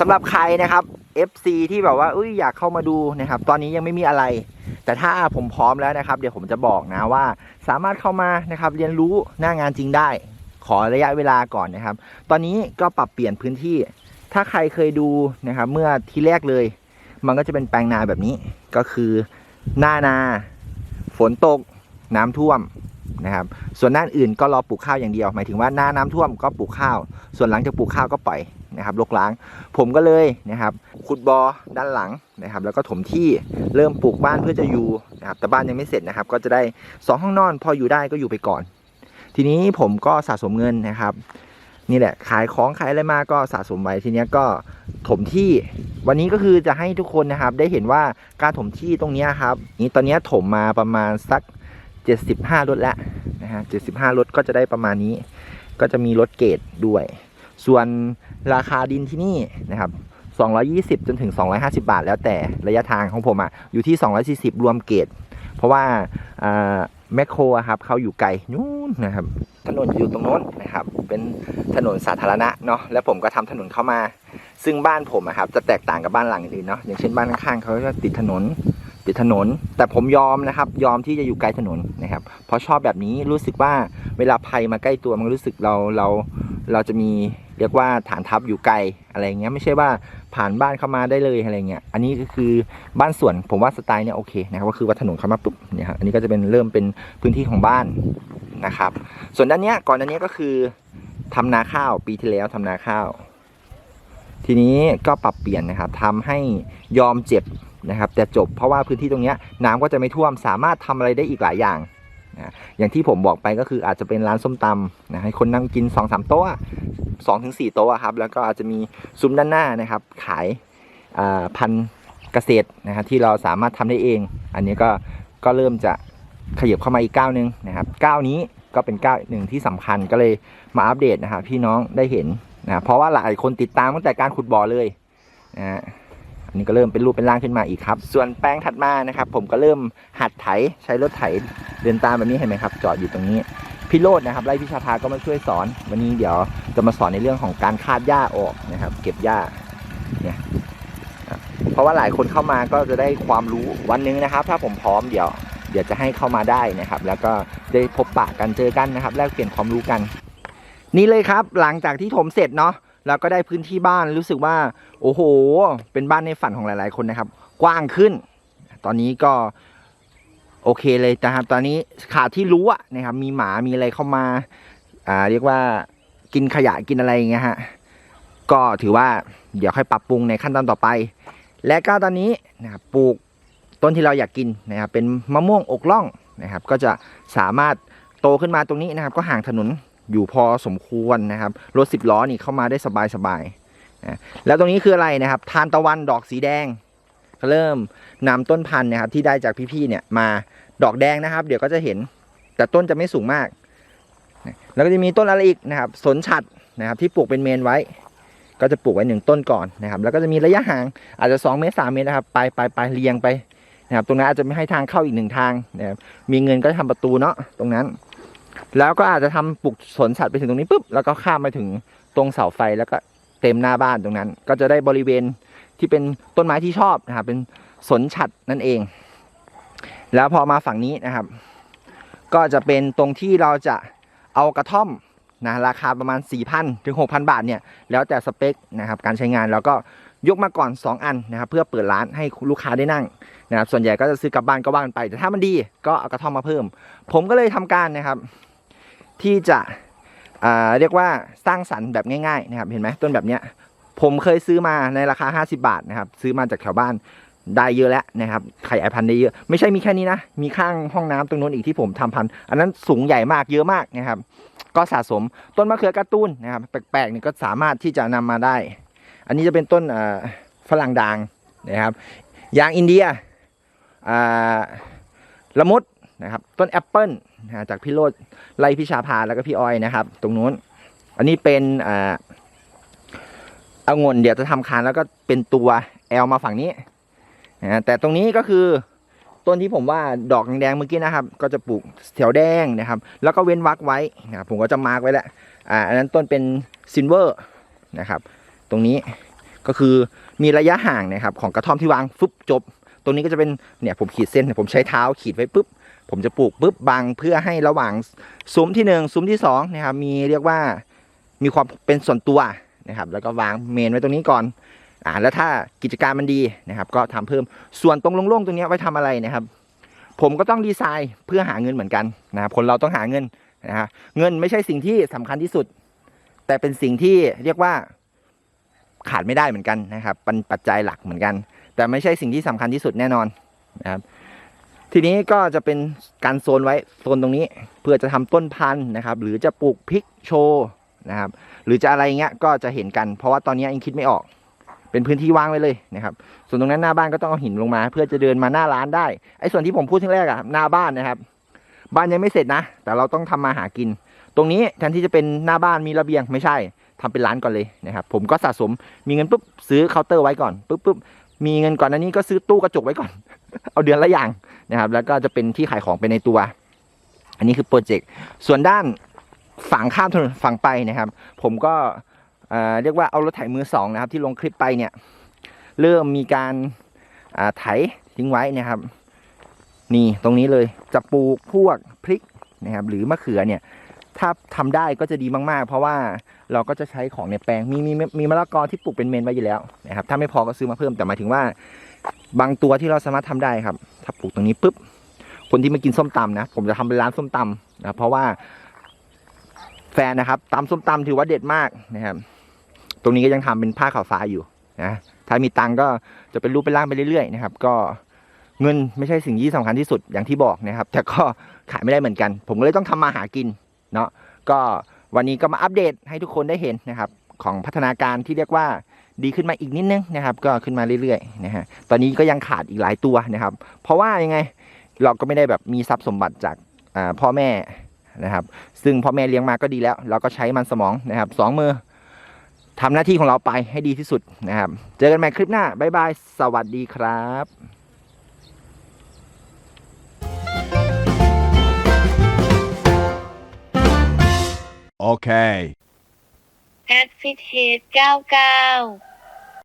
สำหรับใครนะครับ FC ที่แบบว่าอุ้ยอยากเข้ามาดูนะครับ ตอนนี้ยังไม่มีอะไร แต่ถ้าผมพร้อมแล้วนะครับ เดี๋ยวผมจะบอกนะว่า สามารถเข้ามานะครับเรียนรู้หน้างานจริงได้ ขอระยะเวลาก่อนนะครับ ตอนนี้ก็ปรับเปลี่ยนพื้นที่ ถ้าใครเคยดูนะครับ เมื่อที่แรกเลย มันก็จะเป็นแปลงนาแบบนี้ ก็คือหน้านา ฝนตก น้ำท่วมนะครับ ส่วนหน้าอื่นก็รอปลูกข้าวอย่างเดียว หมายถึงว่าหน้าน้ำท่วมก็ปลูกข้าว ส่วนหลังจากปลูกข้าวก็ปล่อย นะครับลกล้าง ผมก็เลยนะครับขุดบอ่อด้านหลังนะครับ แล้วก็ถมที่เริ่มปลูกบ้านเพื่อจะอยู่นะครับแต่บ้านยังไม่เสร็จนะครับ ก็จะได้สองห้องนอน พออยู่ได้ก็อยู่ไปก่อน ทีนี้ผมก็สะสมเงินนะครับนี่แหละขายของขายอะไรมาก็สะสมไว้ทีนี้ก็ถมที่ วันนี้ก็คือจะให้ทุกคนนะครับ ได้เห็นว่าการถมที่ตรงนี้ครับนี่ตอนนี้ถมมาประมาณสัก 75รถแล้วนะฮะ75รถก็จะได้ประมาณนี้ ก็จะมีรถเกรดด้วย ส่วนราคาดินที่นี่นะครับ220 จนถึง 250 บาท แล้วแต่ระยะทางของผมอะ่ะอยู่ที่ 240 รวมเกรดเพราะว่าแมคโครครับเขาอยู่ไกลนู้นนะครับ ถนนอยู่ตรงโน้นนะครับ เป็นถนนสาธารณะเนาะแล้วผมก็ทำถนนเข้ามา ซึ่งบ้านผมอะครับจะแตกต่างกับบ้านหลังอื่นเนาะอย่างเช่นบ้านข้างๆเขาจะติดถนนติดถนน แต่ผมยอมนะครับ ยอมที่จะอยู่ไกลถนนนะครับ เพราะชอบแบบนี้รู้สึกว่าเวลาภัยมาใกล้ตัวมันรู้สึกเราเราเราจะมี เรียกว่าฐานทัพอยู่ไกลอะไรเงี้ยไม่ใช่ว่าผ่านบ้านเข้ามาได้เลยอะไรเงี้ยอันนี้ก็คือบ้านสวนผมว่าสไตล์เนี่ยโอเคนะครับก็คือว่าถนนเข้ามาปุ๊บเนี่ยครับอันนี้ก็จะเป็นเริ่มเป็นพื้นที่ของบ้านนะครับ ส่วนด้านเนี้ยก่อนด้านเนี้ยก็คือทำนาข้าวปีที่แล้วทำนาข้าว ทีนี้ก็ปรับเปลี่ยนนะครับทำให้ยอมเจ็บนะครับแต่จบเพราะว่าพื้นที่ตรงเนี้ยน้ำก็จะไม่ท่วมสามารถทำอะไรได้อีกหลายอย่างนะอย่างที่ผมบอกไปก็คืออาจจะเป็นร้านส้มตำนะให้คนนั่งกิน2อสโต๊ะ สองถึงสี่โต๊ะครับ แล้วก็อาจจะมีซุ้มด้านหน้านะครับ ขายาพันธุ์เกษตรนะครับที่เราสามารถทำได้เอง อันนี้ก็ก็เริ่มจะขยับเข้ามาอีกก้าวหนึ่งนะครับก้าวนี้ก็เป็นก้าวหนึ่งที่สำคัญก็เลยมาอัปเดตนะครับพี่น้องได้เห็นนะเพราะว่าหลายคนติดตามตั้งแต่การขุดบ่อเลยนะฮะอันนี้ก็เริ่มเป็นรูปเป็นร่างขึ้นมาอีกครับ ส่วนแปลงถัดมานะครับ ผมก็เริ่มหัดไถใช้รถไถเดินตามแบบนี้เห็นไหมครับ จอดอยู่ตรงนี้ พี่โรดนะครับไล่พิชาภาก็มาช่วยสอน วันนี้เดี๋ยวจะมาสอนในเรื่องของการคาดหญ้าออกนะครับ เก็บหญ้าเนี่ยเพราะว่าหลายคนเข้ามาก็จะได้ความรู้วันนึงนะครับ ถ้าผมพร้อมเดี๋ยว เดี๋ยวจะให้เข้ามาได้นะครับ แล้วก็ได้พบปะกันเจอกันนะครับ แลกเปลี่ยนความรู้กัน นี่เลยครับ หลังจากที่ถมเสร็จเนาะเราก็ได้พื้นที่บ้านรู้สึกว่า โอ้โห เป็นบ้านในฝันของหลาย ๆ คนนะครับ กว้างขึ้น ตอนนี้ก็ โอเคเลยนะครับ ตอนนี้ขาดที่รู้อะนะครับ มีหมามีอะไรเข้ามา อ่า เรียกว่ากินขยะกินอะไรอย่างเงี้ยฮะก็ถือว่าเดี๋ยวค่อยปรับปรุงในขั้นตอนต่อไป และก็ตอนนี้นะครับปลูกต้นที่เราอยากกินนะครับเป็นมะม่วงอกล่องนะครับ ก็จะสามารถโตขึ้นมาตรงนี้นะครับ ก็ห่างถนนอยู่พอสมควรนะครับรถสิบล้อนี่เข้ามาได้สบายสบายๆนะแล้วตรงนี้คืออะไรนะครับ ทานตะวันดอกสีแดง เริ่มนำต้นพันธุ์นะครับที่ได้จากพี่ๆเนี่ยมาดอกแดงนะครับ เดี๋ยวก็จะเห็น แต่ต้นจะไม่สูงมาก แล้วก็จะมีต้นอะไรอีกนะครับ สนฉัดนะครับ ที่ปลูกเป็นเมนไว้ ก็จะปลูกไว้หนึ่งต้นก่อนนะครับ แล้วก็จะมีระยะห่างอาจจะ2เมตร3เมตรนะครับไปไปไปเรียงไปนะครับ ตรงนั้นอาจจะไม่ให้ทางเข้าอีกหนึ่งทางนะครับมีเงินก็ทำประตูเนาะตรงนั้น แล้วก็อาจจะทำปลูกสนสัตว์ไปถึงตรงนี้ปุ๊บแล้วก็ข้ามไปถึงตรงเสาไฟแล้วก็เต็มหน้าบ้านตรงนั้น ก็จะได้บริเวณ ที่เป็นต้นไม้ที่ชอบนะครับ เป็นสนฉัดนั่นเอง แล้วพอมาฝั่งนี้นะครับ ก็จะเป็นตรงที่เราจะเอากระท่อมนะราคาประมาณ 4,000ถึง6,000 บาทเนี่ยแล้วแต่สเปคนะครับการใช้งานแล้วก็ยกมาก่อน 2 อันนะครับเพื่อเปิดร้านให้ลูกค้าได้นั่งนะครับส่วนใหญ่ก็จะซื้อกลับบ้านก็ว่ากันไป แต่ถ้ามันดีก็เอากระท่อมมาเพิ่ม ผมก็เลยทำการนะครับ ที่จะเรียกว่าสร้างสรรค์แบบง่ายๆนะครับเห็นไหมต้นแบบเนี้ย ผมเคยซื้อมาในราคา 50 บาทนะครับ ซื้อมาจากแถวบ้านได้เยอะแล้วนะครับขยายพันธุ์ได้เยอะ ไม่ใช่มีแค่นี้นะ มีข้างห้องน้ำตรงนู้นอีกที่ผมทำพันธุ์อันนั้นสูงใหญ่มากเยอะมากนะครับ ก็สะสมต้นมะเขือการ์ตูนนะครับ แปลกๆนี่ก็สามารถที่จะนำมาได้ อันนี้จะเป็นต้นอ่าฝรั่งด่างนะครับยางอินเดียอ่าละมุดนะครับต้นแอปเปิลจากพี่โรดไล่พิชาพาแล้วก็พี่ออยนะครับ ตรงนู้น อันนี้เป็น อ่างุ่นเดี๋ยวจะทำคานแล้วก็เป็นตัวแอลมาฝั่งนี้นะฮะแต่ตรงนี้ก็คือต้นที่ผมว่าดอกแดงๆเมื่อกี้นะครับ ก็จะปลูกแถวแดงนะครับ แล้วก็เว้นวักไว้นะครับผมก็จะมาร์กไว้แล้วอ่าอันนั้นต้นเป็นซินเวอร์นะครับ ตรงนี้ก็คือมีระยะห่างนะครับ ของกระท่อมที่วางฟึบจบ ตรงนี้ก็จะเป็นเนี่ยผมขีดเส้นผมใช้เท้าขีดไว้ปุ๊บผมจะปลูกปุ๊บบังเพื่อให้ระหว่างซุ้มที่หนึ่งซุ้มที่สองนะครับมีเรียกว่ามีความเป็นส่วนตัว นะครับ แล้วก็วางเมนไว้ตรงนี้ก่อนอ่าแล้วถ้ากิจการมันดีนะครับ ก็ทำเพิ่มส่วนตรงโล่งๆตรงนี้ไว้ทำอะไรนะครับ ผมก็ต้องดีไซน์เพื่อหาเงินเหมือนกันนะครับคนเราต้องหาเงินนะฮะเงินไม่ใช่สิ่งที่สำคัญที่สุด แต่เป็นสิ่งที่เรียกว่าขาดไม่ได้เหมือนกันนะครับเป็นปัจจัยหลักเหมือนกัน แต่ไม่ใช่สิ่งที่สำคัญที่สุดแน่นอนนะครับทีนี้ก็จะเป็นการโซนไว้โซนตรงนี้ เพื่อจะทำต้นพันธุ์นะครับ หรือจะปลูกพริกโชว์ นะครับ หรือจะอะไรเงี้ยก็จะเห็นกัน เพราะว่าตอนนี้ยังคิดไม่ออก เป็นพื้นที่ว่างไว้เลยนะครับ ส่วนตรงนั้นหน้าบ้านก็ต้องเอาหินลงมา เพื่อจะเดินมาหน้าร้านได้ ไอ้ส่วนที่ผมพูดที่แรกอะหน้าบ้านนะครับ บ้านยังไม่เสร็จนะ แต่เราต้องทำมาหากิน ตรงนี้แทนที่จะเป็นหน้าบ้านมีระเบียงไม่ใช่ทำเป็นร้านก่อนเลยนะครับ ผมก็สะสม มีเงินปุ๊บซื้อเคาน์เตอร์ไว้ก่อนปุ๊บปุ๊บมีเงินก่อนอันนี้ก็ซื้อตู้กระจกไว้ก่อน เอาเดือนละอย่างนะครับ แล้วก็จะเป็นที่ขายของไปในตัว อันนี้คือโปรเจกต์ ส่วนด้าน ฝั่งข้ามถนนฝั่งไปนะครับ ผมก็เรียกว่าเอารถไถมือสองนะครับ ที่ลงคลิปไปเนี่ยเริ่มมีการอ่าไถทิ้งไว้นะครับ นี่ตรงนี้เลยจะปลูกพวกพริกนะครับ หรือมะเขือเนี่ย ถ้าทำได้ก็จะดีมากๆ เพราะว่าเราก็จะใช้ของในแปลงมีมีมีมะละกอที่ปลูกเป็นเมนไว้อยู่แล้วนะครับ ถ้าไม่พอก็ซื้อมาเพิ่มแต่หมายถึงว่า บางตัวที่เราสามารถทำได้ครับ ถ้าปลูกตรงนี้ปุ๊บคนที่มากินส้มตำนะผมจะทำเป็นร้านส้มตำนะเพราะว่า แฟนนะครับตำส้มตำถือว่าเด็ดมากนะครับ ตรงนี้ก็ยังทำเป็นผ้าขาวฟ้าอยู่นะถ้ามีตังก็จะเป็นรูปเป็นร่างไปเรื่อยๆนะครับ ก็เงินไม่ใช่สิ่งที่สำคัญที่สุดอย่างที่บอกนะครับ แต่ก็ขายไม่ได้เหมือนกัน ผมก็เลยต้องทำมาหากินเนาะก็วันนี้ก็มาอัปเดตให้ทุกคนได้เห็นนะครับ ของพัฒนาการที่เรียกว่าดีขึ้นมาอีกนิดนึงนะครับ ก็ขึ้นมาเรื่อยๆนะฮะตอนนี้ก็ยังขาดอีกหลายตัวนะครับ เพราะว่ายังไงเราก็ไม่ได้แบบมีทรัพย์สมบัติจากพ่อแม่ นะครับ ซึ่งพ่อแม่เลี้ยงมาก็ดีแล้ว เราก็ใช้มันสมองนะครับสองมือทำหน้าที่ของเราไปให้ดีที่สุดนะครับ เจอกันใหม่คลิปหน้าบ๊ายบายสวัสดีครับ Okay. แอดฟิตเฮด99